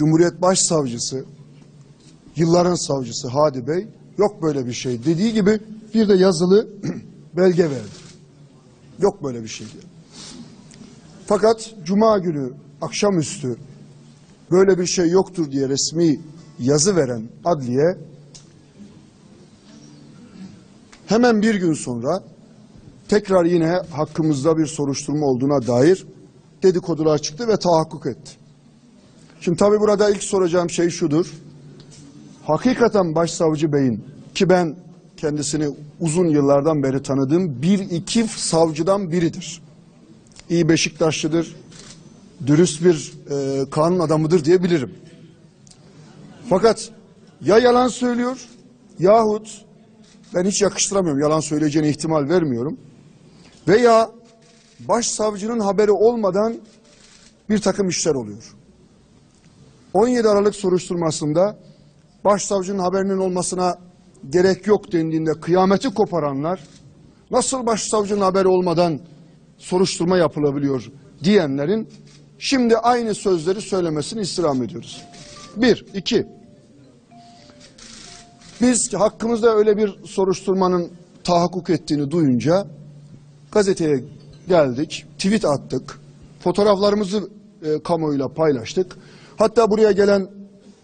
Cumhuriyet Başsavcısı, yılların savcısı Hadi Bey, yok böyle bir şey dediği gibi bir de yazılı belge verdi. Yok böyle bir şey diye. Fakat Cuma günü akşamüstü böyle bir şey yoktur diye resmi yazı veren adliye hemen bir gün sonra tekrar yine hakkımızda bir soruşturma olduğuna dair dedikodular çıktı ve tahakkuk etti. Şimdi tabii burada ilk soracağım şey şudur. Hakikaten Başsavcı Bey'in ki ben kendisini uzun yıllardan beri tanıdığım bir iki savcıdan biridir. İyi Beşiktaşlıdır, dürüst bir e, kanun adamıdır diyebilirim. Fakat ya yalan söylüyor yahut ben hiç yakıştıramıyorum yalan söyleyeceğine ihtimal vermiyorum. Veya başsavcının haberi olmadan bir takım işler oluyor. 17 Aralık soruşturmasında başsavcının haberinin olmasına gerek yok dendiğinde kıyameti koparanlar nasıl başsavcının haberi olmadan soruşturma yapılabiliyor diyenlerin şimdi aynı sözleri söylemesini istirham ediyoruz. Bir, iki. Biz hakkımızda öyle bir soruşturmanın tahakkuk ettiğini duyunca gazeteye geldik, tweet attık, fotoğraflarımızı e, kamuoyuyla paylaştık. Hatta buraya gelen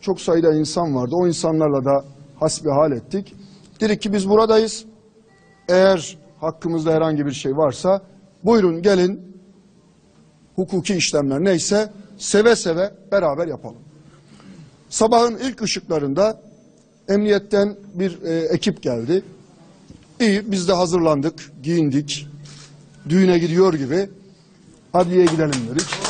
çok sayıda insan vardı. O insanlarla da hasbihal ettik. Dedik ki biz buradayız. Eğer hakkımızda herhangi bir şey varsa buyurun gelin hukuki işlemler neyse seve seve beraber yapalım. Sabahın ilk ışıklarında emniyetten bir e, ekip geldi. İyi biz de hazırlandık, giyindik. Düğüne gidiyor gibi adliyeye gidelim dedik.